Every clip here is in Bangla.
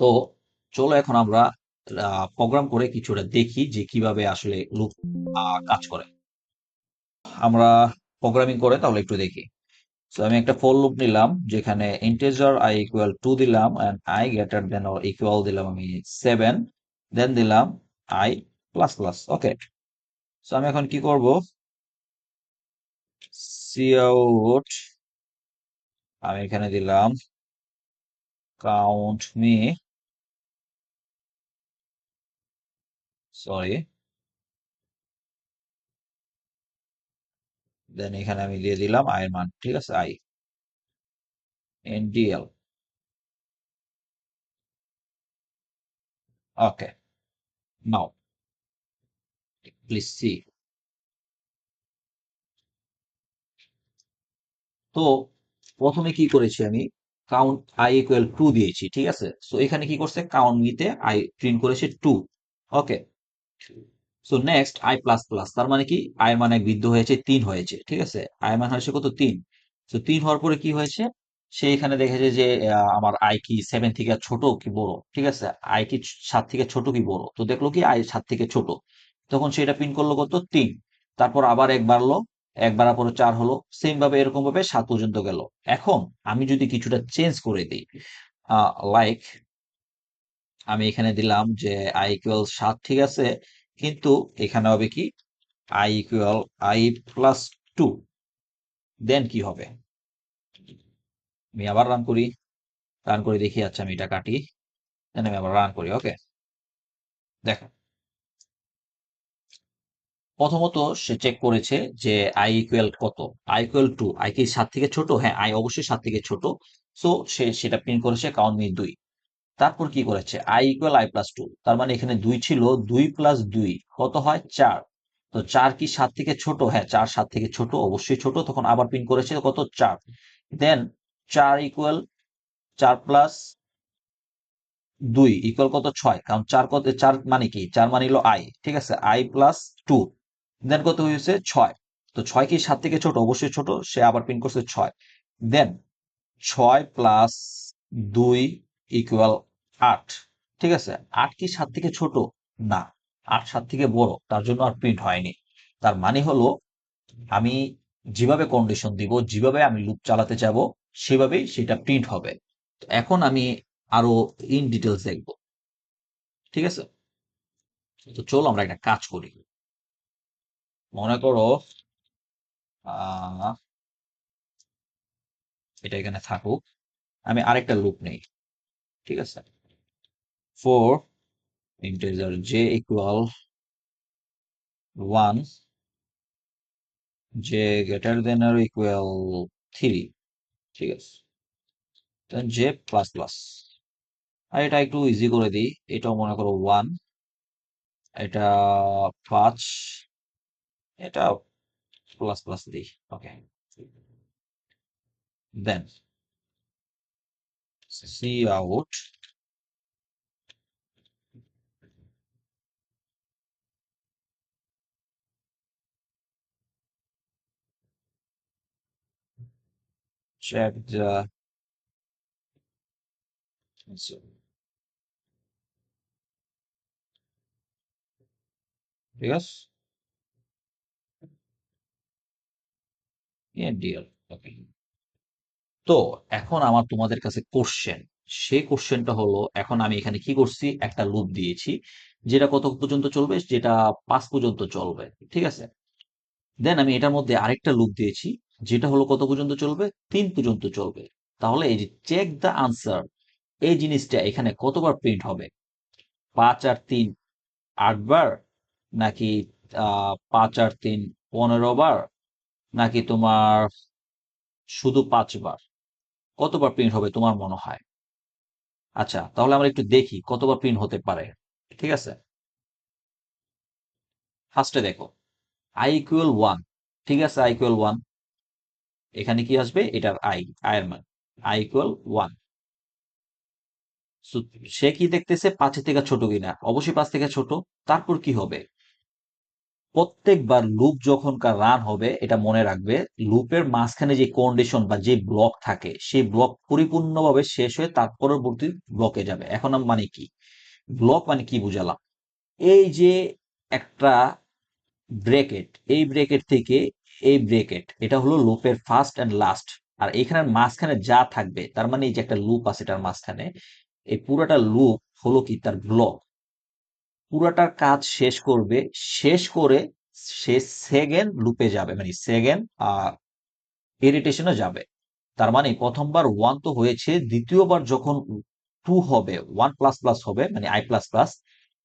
তো চলো এখন আমরা প্রোগ্রাম করে কিছুটা দেখি যে কীভাবে আসলে লুপ কাজ করে। আমরা প্রোগ্রামিং করে তাহলে একটু দেখি। সো আমি একটা ফর লুপ নিলাম, যেখানে ইন্টিজার আই ইকুয়াল টু দিলাম I greater then or equal দিলাম আমি সেভেন দেন দিলাম I plus plus okay so আমি এখন কি করব? সিআউট আমি এখানে দিলাম কাউন্ট মি সরি। দেন এখানে আমি দিয়ে দিলাম আয়ের মান, ঠিক আছে? I. NDL okay now please see তো, প্রথমে কি করেছি আমি? কাউন্ট আই ইকুয়াল টু দিয়েছি, ঠিক আছে? সো এখানে কি করছে? কাউন্ট মিতে আই প্রিন্ট করেছে two okay so next I plus plus তার মানে কি? আয়ের মান এক বৃদ্ধ হয়েছে, তিন হয়েছে, ঠিক আছে? আয়ের মান হয়েছে কত? তিন। তো তিন হওয়ার পরে কি হয়েছে? সে এখানে দেখেছে যে আমার আই কি সেভেন থেকে ছোট কি বড়? ঠিক আছে? আই কি সাত থেকে ছোট কি বড়? তো দেখল কি আই সাত থেকে ছোট। তখন সেটা পিন করল কত? তিন। তারপর আবার এক বাড়লো, এক বাড়ার পরে চার হলো। সেম ভাবে, এরকম ভাবে সাত পর্যন্ত গেল। এখন আমি যদি কিছুটা চেঞ্জ করে দিই লাইক আমি এখানে দিলাম যে আই ইকুয়াল সাত, ঠিক আছে? কিন্তু এখানে হবে কি? I equal I plus two then কি হবে? আমি আবার রান করি। রান করে দেখি আচ্ছা আমি এটা কাটি। দেন আমি আবার রান করি ওকে দেখো। প্রথমত সে চেক করেছে যে আই ইকুয়াল কত? আই ইকুয়াল টু আই কি সাত থেকে ছোট? হ্যাঁ আই অবশ্যই সাত থেকে ছোট। সো সে, সেটা প্রিন্ট করেছে কাউন্ট মি দুই। তারপর কি করেছে? I equal I plus two তার মানে এখানে দুই ছিল, দুই প্লাস দুই, কত হয়? চার। তো চার কি সাত থেকে ছোট? হ্যাঁ চার সাত থেকে ছোট, অবশ্যই ছোট, তখন আবার প্রিন্ট করেছে কত? চার। দেন চার ইকুয়াল চার প্লাস দুই ইকুয়াল কত? ছয়। কারণ চার কত, চার মানে কি? চার মানে হলো আই ঠিক আছে? আই প্লাস টু দেন কত হয়েছে? ছয়। তো ছয় কি সাত থেকে ছোট? অবশ্যই ছোট, সে আবার প্রিন্ট করছে ছয়। দেন ছয় প্লাস দুই ইকুয়াল আট। ঠিক আছে? আট কি সাত থেকে ছোট? না। আট সাত থেকে বড়। তার জন্য আর প্রিন্ট হয়নি। তার মানে হলো, আমি যেভাবে কন্ডিশন দিব, যেভাবে আমি লুপ চালাতে চাবো সেভাবেই সেটা প্রিন্ট হবে। তো এখন আমি আরও ইন ডিটেলস দেখব। ঠিক আছে? তো চলো আমরা একটা কাজ করি। মনে করো এটা এখানে থাকুক। আমি আরেকটা লুপ নেই। ঠিক আছে? Four integer J equal one J greater then or equal three ঠিক আছে? জে প্লাস প্লাস আর এটা একটু ইজি করে দিই, এটাও মনে করো ওয়ান এটা পাঁচ এটা প্লাস প্লাস দিই ওকে দেন C out. Check the so yes. Yeah deal. Okay. তো এখন আমার তোমাদের কাছে কোশ্চেন সেই কোশ্চেনটা হলো, এখন আমি এখানে কি করছি? একটা লুপ দিয়েছি, যেটা কত পর্যন্ত চলবে? যেটা পাঁচ পর্যন্ত চলবে, ঠিক আছে? দেন আমি এটার মধ্যে আরেকটা লুপ দিয়েছি, যেটা হলো কত পর্যন্ত চলবে? তিন পর্যন্ত চলবে। তাহলে এই যে চেক দ্য আনসার এই জিনিসটা এখানে কতবার প্রিন্ট হবে? পাঁচ আর তিন আটবার? নাকি পাঁচ আর তিন পনেরো বার? নাকি তোমার শুধু পাঁচবার? কতবার প্রিন্ট হবে তোমার মনে হয়? আচ্ছা তাহলে আমরা একটু দেখি কতবার প্রিন্ট হতে পারে, ঠিক আছে? ফার্স্টে দেখো আই ইকুয়াল ওয়ান ঠিক আছে? আই ইকুয়াল ওয়ান এখানে কি আসবে? এটার আই আয়ের মান আই ইকুয়াল ওয়ান সে কি দেখতেছে? পাঁচের থেকে ছোট কিনা? অবশ্যই পাঁচ থেকে ছোট, তারপর কি হবে? প্রত্যেকবার লুপ যখনকার রান হবে, এটা মনে রাখবে লুপের মাঝখানে যে কন্ডিশন বা যে ব্লক থাকে, সেই ব্লক পরিপূর্ণভাবে শেষ হয়ে তার পরবর্তী ব্লকে যাবে। এখন মানে কি? ব্লক মানে কি বুঝালাম? এই যে একটা ব্রেকেট এই ব্রেকেট থেকে এই ব্রেকেট এটা হলো লুপের ফার্স্ট অ্যান্ড লাস্ট আর এখানের মাঝখানে যা থাকবে, তার মানে এই যে একটা লুপ আছে এটার মাঝখানে, এই পুরোটা লুপ হলো কি? তার ব্লক পুরাটার কাজ শেষ করবে, শেষ করে সে সেকেন্ড লুপে যাবে মানে সেকেন্ড ইরিটেশনে যাবে। তার মানে প্রথমবার ওয়ান তো হয়েছে, দ্বিতীয়বার যখন টু হবে ওয়ান প্লাস প্লাস হবে মানে আই প্লাস প্লাস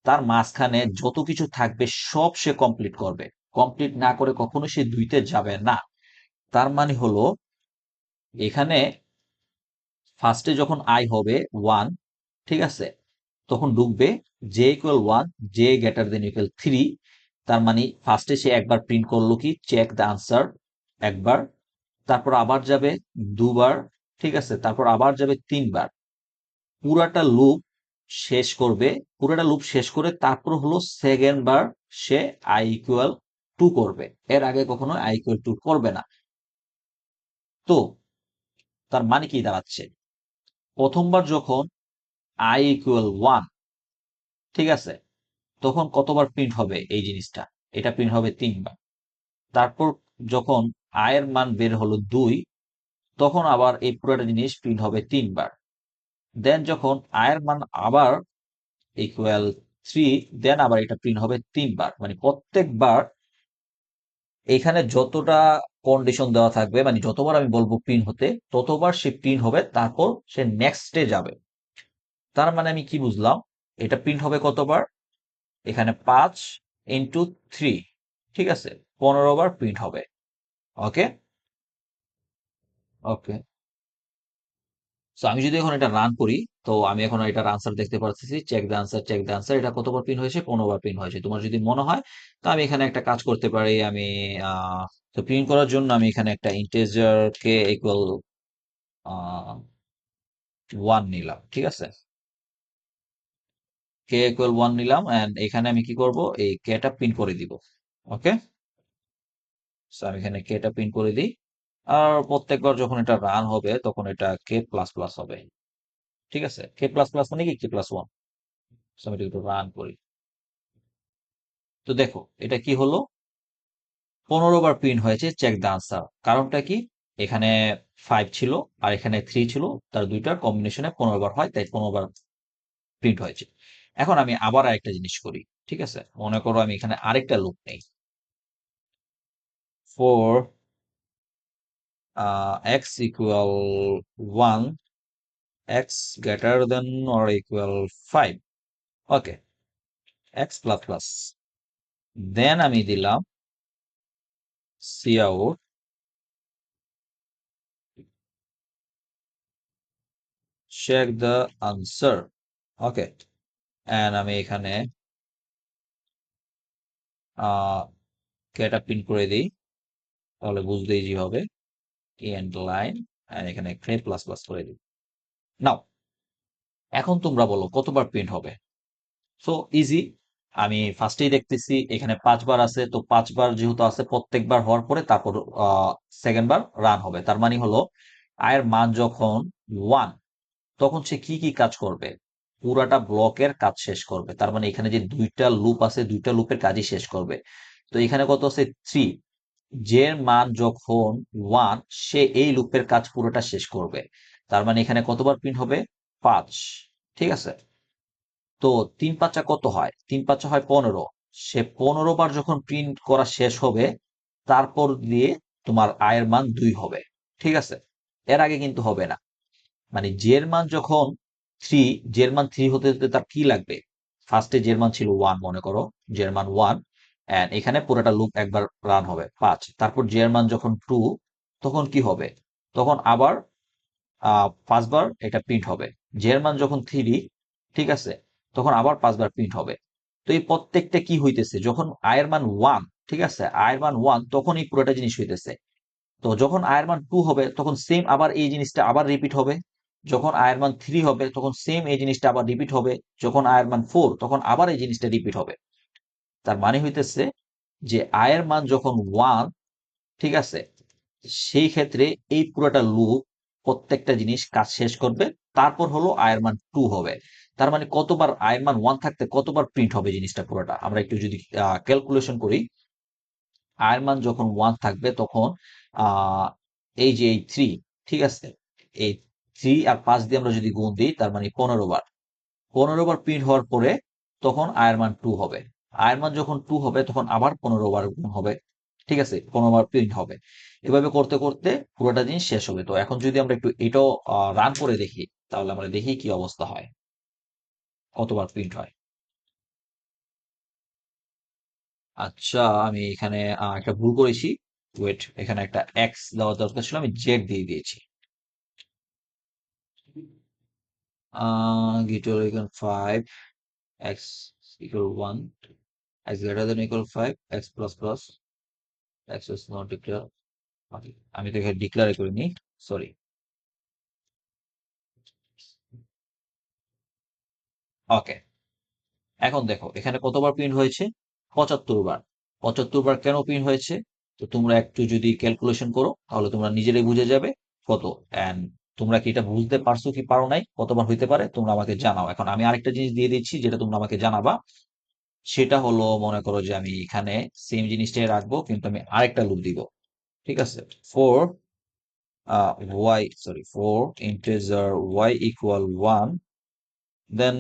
তার মাঝখানে যত কিছু থাকবে সব সে কমপ্লিট করবে। কমপ্লিট না করে কখনো সে দুইতে যাবে না। তার মানে হলো, এখানে ফার্স্টে যখন আই হবে ওয়ান ঠিক আছে? তখন ঢুকবে J equal one J greater then equal three তার মানে ফার্স্টে সে একবার প্রিন্ট করল কি? চেক দ্য আনসার একবার, তারপর আবার যাবে দুবার, ঠিক আছে? তারপর আবার যাবে তিনবার। পুরাটা লুপ শেষ করবে, পুরাটা লুপ শেষ করে তারপর হলো সেকেন্ড বার সে আই ইকুয়াল টু করবে। এর আগে কখনো আই ইকুয়াল টু করবে না। তো, তার মানে কি দাঁড়াচ্ছে? প্রথমবার যখন আই ইকুয়াল ওয়ান ঠিক আছে? তখন কতবার প্রিন্ট হবে এই জিনিসটা? এটা প্রিন্ট হবে তিনবার। তারপর যখন আয়ের মান বের হলো দুই, তখন আবার এই পুরোটা জিনিস প্রিন্ট হবে তিনবার। দেন যখন আয়ের মান আবার ইকুয়াল থ্রি দেন আবার এটা প্রিন্ট হবে তিনবার। মানে প্রত্যেকবার এখানে যতটা কন্ডিশন দেওয়া থাকবে মানে যতবার আমি বলব প্রিন্ট হতে, ততবার সে প্রিন্ট হবে, তারপর সে নেক্সটে যাবে। তার মানে আমি কি বুঝলাম? এটা প্রিন্ট হবে কতবার? এখানে পাঁচ ইন্টু থ্রি ঠিক আছে? পনেরো বার প্রিন্ট হবে। ওকে ওকে সো আমি যদি এখন এটা রান করি, তো আমি এখন এটার আনসার দেখতে পাচ্ছি check the answer check the answer এটা কতবার প্রিন্ট হয়েছে? পনেরো বার প্রিন্ট হয়েছে। তোমার যদি মনে হয়, তো আমি এখানে একটা কাজ করতে পারি, আমি তো প্রিন্ট করার জন্য আমি এখানে একটা ইন্টেজার কে ইকুয়াল ওয়ান নিলাম, ঠিক আছে? কে ইকুয়াল ওয়ান নিলাম এন্ড এখানে আমি কি করব? এই কেটা প্রিন্ট করে দিব ওকে আমি এখানে কেটা প্রিন্ট করে দিই, আর প্রত্যেকবার যখন এটা রান হবে, তখন এটা কে প্লাস প্লাস হবে, ঠিক আছে? কে প্লাস প্লাস মানে কি? কে প্লাস ওয়ান আমি একটু রান করি। তো দেখো, এটা কি হলো? পনেরো বার প্রিন্ট হয়েছে চেক দ্য আনসার কারণটা কি? এখানে ফাইভ ছিল, আর এখানে থ্রি ছিল, তার দুইটার কম্বিনেশনে পনেরো বার হয়, তাই পনেরো বার প্রিন্ট হয়েছে। এখন আমি আবার আরেকটা জিনিস করি, ঠিক আছে? মনে করো আমি এখানে আরেকটা লুপ নেই। For x equal one x greater than or equal five okay x plus plus then আমি দিলাম cout check the answer okay and আমি এখানে কেটা প্রিন্ট করে দিই। তাহলে বুঝতে ইজি হবে। এন্ড লাইন এখানে প্লাস প্লাস করে দিই। নাও এখন তোমরা বলো, কতবার প্রিন্ট হবে? সো ইজি আমি ফার্স্টেই দেখতেছি, এখানে পাঁচবার আছে। তো পাঁচবার যেহেতু আছে, প্রত্যেকবার হওয়ার পরে তারপর সেকেন্ড বার রান হবে। তার মানে হলো, আয়ের মান যখন ওয়ান তখন সে কি কি কাজ করবে? পুরাটা ব্লকের কাজ শেষ করবে। তার মানে এখানে যে দুইটা লুপ আছে, দুইটা লুপের কাজই শেষ করবে। তো এখানে কত আছে? থ্রি যে মান যখন ওয়ান সে এই লুপের কাজ পুরোটা শেষ করবে। তার মানে এখানে কতবার প্রিন্ট হবে? পাঁচ। ঠিক আছে? তো তিন পাঁচা কত হয়? তিন পাঁচা হয় পনেরো। সে পনেরো বার যখন প্রিন্ট করা শেষ হবে, তারপর দিয়ে তোমার আয়ের মান দুই হবে। ঠিক আছে? এর আগে কিন্তু হবে না। মানে জের মান যখন থ্রি জের মান থ্রি হতে হতে তার কি লাগবে? ফার্স্টে জের মান ছিল ওয়ান মনে করো। জের মান ওয়ান অ্যান্ড এখানে পুরোটা লুপ একবার রান হবে। পাঁচ, তারপর জের মান যখন টু তখন কি হবে? তখন আবার পাঁচবার এটা প্রিন্ট হবে। জের মান যখন থ্রি ঠিক আছে? তখন আবার পাঁচবার প্রিন্ট হবে। তো এই প্রত্যেকটা কি হইতেছে? যখন আয়ের মান ওয়ান ঠিক আছে? আয়ের মান ওয়ান তখন এই পুরোটা জিনিস হইতেছে। তো যখন আয়ের মান টু হবে, তখন সেম আবার এই জিনিসটা আবার রিপিট হবে। যখন আয়ের মান থ্রি হবে, তখন সেম এই জিনিসটা আবার রিপিট হবে। যখন আয়ের মান ফোর তখন আবার এই জিনিসটা রিপিট হবে। তার মানে হইতেছে যে আয়ের মান যখন ওয়ান ঠিক আছে? সেই ক্ষেত্রে এই পুরোটা লুপ প্রত্যেকটা জিনিস কাজ শেষ করবে। তারপর হলো আয়ের মান টু হবে। তার মানে কতবার আয়ের মান ওয়ান থাকতে কতবার প্রিন্ট হবে জিনিসটা পুরোটা? আমরা একটু যদি ক্যালকুলেশন করি। আয়ের মান যখন ওয়ান থাকবে, তখন এই যে এই থ্রি ঠিক আছে? এই থ্রি আর পাঁচ দিয়ে আমরা যদি গুণ দিই, তার মানে পনেরো বার। পনেরো বার প্রিন্ট হওয়ার পরে তখন আয়ের মান টু হবে। আয়ের মান যখন টু হবে, তখন আবার পনেরো বার গুণ হবে। ঠিক আছে? পনেরো বার প্রিন্ট হবে। এভাবে করতে করতে পুরোটা জিনিস শেষ হবে। তো এখন যদি আমরা একটু এটাও রান করে দেখি, তাহলে আমরা দেখি কি অবস্থা হয়। কতবার প্রিন্ট হয়? আচ্ছা আমি এখানে একটা ভুল করেছি। ওয়েট এখানে একটা এক্স দেওয়ার দরকার ছিল, আমি জেড দিয়ে দিয়েছি। Guitar equal five x equal one x greater than equal five x plus plus x is not declare আমি তো এখানে ডিক্লেয়ার করিনি সরি ওকে এখন দেখো, এখানে কতবার প্রিন্ট হয়েছে? পঁচাত্তর বার। পঁচাত্তর বার কেন প্রিন্ট হয়েছে? তো তোমরা একটু যদি ক্যালকুলেশন করো, তাহলে তোমরা নিজেরাই বুঝে যাবে কত। অ্যান্ড তোমরা কি এটা বুঝতে পারছ কি পারো নাই? কতবার হইতে পারে? তোমরা আমাকে জানাও। এখন আমি আরেকটা জিনিস দিয়ে দিচ্ছি যেটা তোমরা আমাকে জানাবা। সেটা হলো, মনে করো যে আমি এখানে সেম জিনিসটাই রাখব, কিন্তু আমি আরেকটা লুপ দিব। ঠিক আছে? For y sorry for integer y equal one then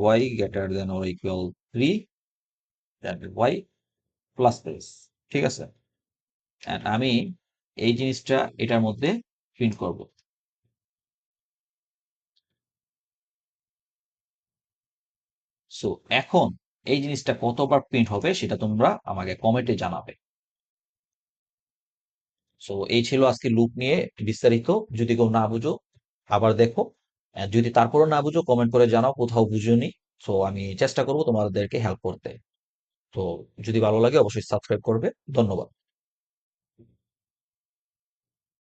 y greater than or equal three y plus plus ঠিক আছে? আমি এই জিনিসটা এটার মধ্যে প্রিন্ট করব। সো এখন এই জিনিসটা কতবার প্রিন্ট হবে সেটা তোমরা আমাকে কমেন্টে জানাবে। সো এই ছিল আজকে লুপ নিয়ে বিস্তারিত। যদি কেউ না বুঝো, আবার দেখো। যদি তারপরও না বুঝো কমেন্ট করে জানাও, কোথাও বুঝোনি সো আমি চেষ্টা করব তোমাদেরকে হেল্প করতে। তো, যদি ভালো লাগে অবশ্যই সাবস্ক্রাইব করবে। ধন্যবাদ।